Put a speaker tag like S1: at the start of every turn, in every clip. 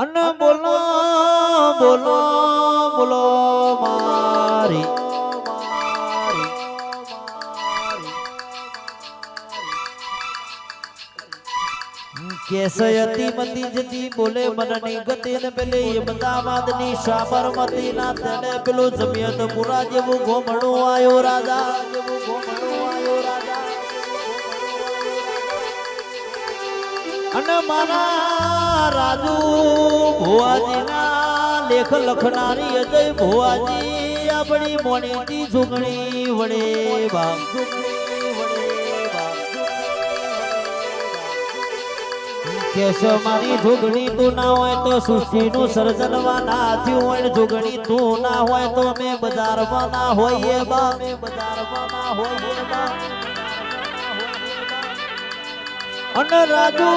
S1: અન બોલો બોલો બોલો મારી. કેસયતી મતી જતી બોલે મનની ગતિ ને પેલી અમદાવાદની સાબરમતી ના તને પેલું જમિયત પુરા જેવું ગોમણું આયો રાજા. જેવું ગોમણું અને મારા રાજુ, ભુવાજીના લેખ લખનારી અજય ભુવાજી, આપણી મોણીની ઝુંગણી વડે બાપ બાપ મારી ઝુંગણી તું ના હોય તો સૃષ્ટિનું સર્જનમાં ના થયું હોય ને ઝુંગણી તું ના હોય તો અમે બજારમાં ના હોઈએ બા. અમે બજારમાં ના હોઈએ બા. અને રાજુ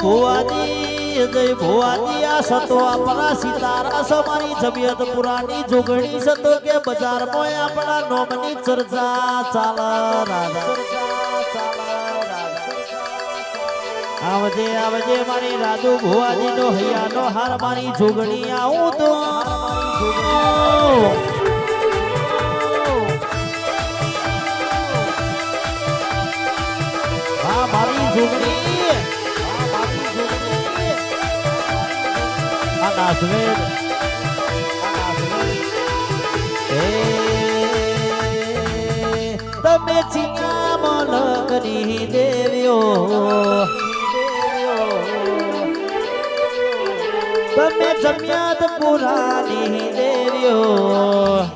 S1: ભુવાજી, જય ભુવાજી, આ સતો આપણા સિતારા સમારી જબિયત પુરાની જોગણી સતો કે બજારમાં આપણા નોમની ચર્ચા ચાલ આવજે આવજે મારી રાજુ ભુવાજી નો હૈયાનો હાર, મારી જોગણી આવું તો. નાસવેદ એ તમે ચિંતા મન કરી દેવ્યો. તમે જમ્યાત પુરાની દેવ્યો.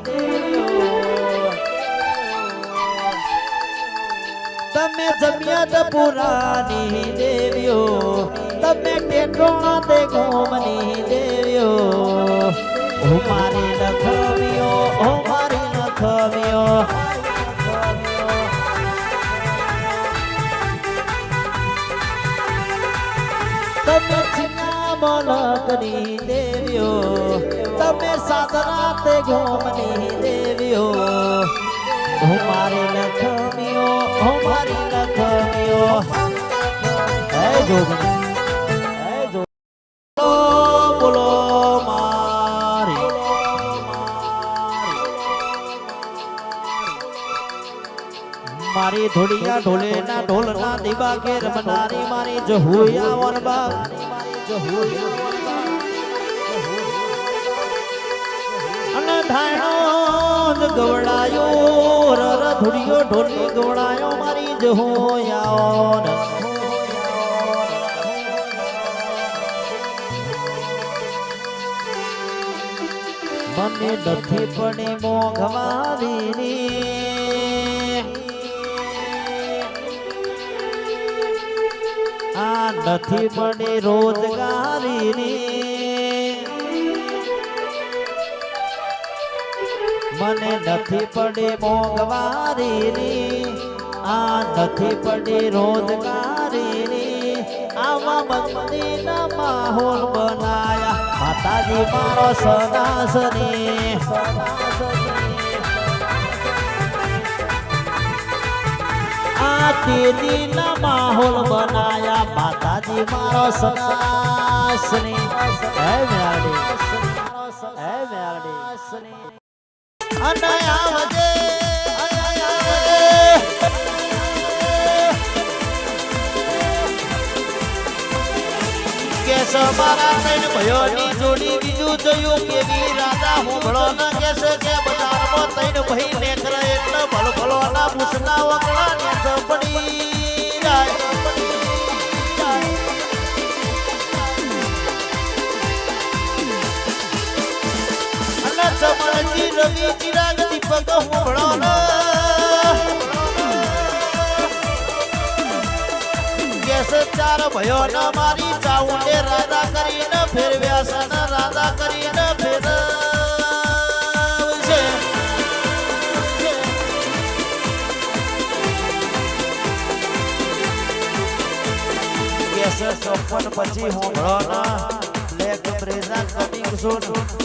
S1: તમે જમ્યાત પુરાની દેવ્યો. તમે ટેટોણા તે ગોમની ચિના મલકની દેવ્યો તમે સાધના તે ગોમની દેવીઓ હું મારી લખમ્યો હું મારી લખમ્યો હે મારી ધોળિયા ઢોલે ના ઢોલ ના દીવા કે રમનારી મારી જહુયા વરબા. અને ધાણો જ ગવડાયો રર ધોળિયો ઢોલી ગવડાયો મારી જહુયા મને નથી પડી મોઘવારી નથી પડી રોજગારી મને નથી પડી મોંઘવારી આ નથી પડી રોજગારી આવા મંદિરના માહોલ બનાયા. માતાજી મારો સદાસની આ તેજીના માહોલ બનાયા. માતાજી મારો સદાસની હે મેરડી હે મેરડી અને આવજે કેસ મારા જોડી બીજું જોયું કે વી રાજા હુંભળો ન કેસ કે બજારમાં તૈન ભઈ નેકર એટલે ભલ ના પૂછના વગળા ચિરાગ દીપક હુંભળો ન. કેસ ચાર ભયો ન મારી ચાઉંડે રાધા કરીને ફેરવ્યા સન રાધા કરીને ફેર કેસ ચોપન પછી હોંભળો ના લેખ બ્રેઝા કટિંગ સુન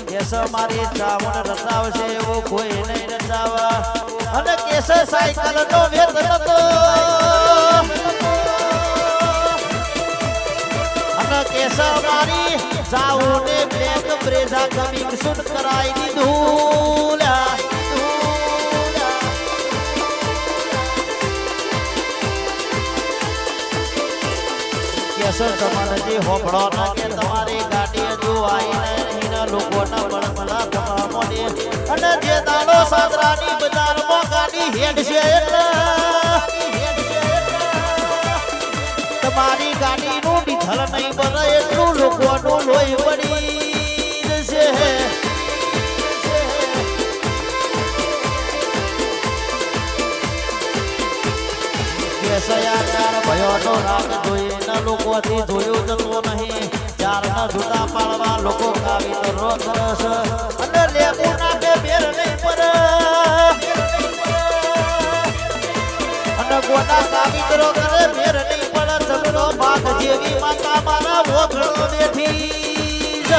S1: કેસ મારી ચાવણ રચાવશે એવો કોઈ નહીં રચાવા. અને કેસ સાયકલ નો વેત નતો. અને કેસ મારી સાઉને બ્લેક બ્રેઝા કમિંગ સૂટ કરાઈ દીધું. કેસો તમારે જે ના કે તમારી ગાડી હજુ આઈને એના લોકોના બળબલા થવા મોડે અને જે દાડો સાદરાની બજારમાં ગાડી હેડ છે એટલે તમારી ગાડીનું ડીઝલ નહીં ચાર રાગ જોઈને લોકોથી જોયું જતો નહીં. જુદા પાડવા લોકો તો ગોડા કાવી કરે જેવી માતા મારા ઓઘળો બેઠી જ.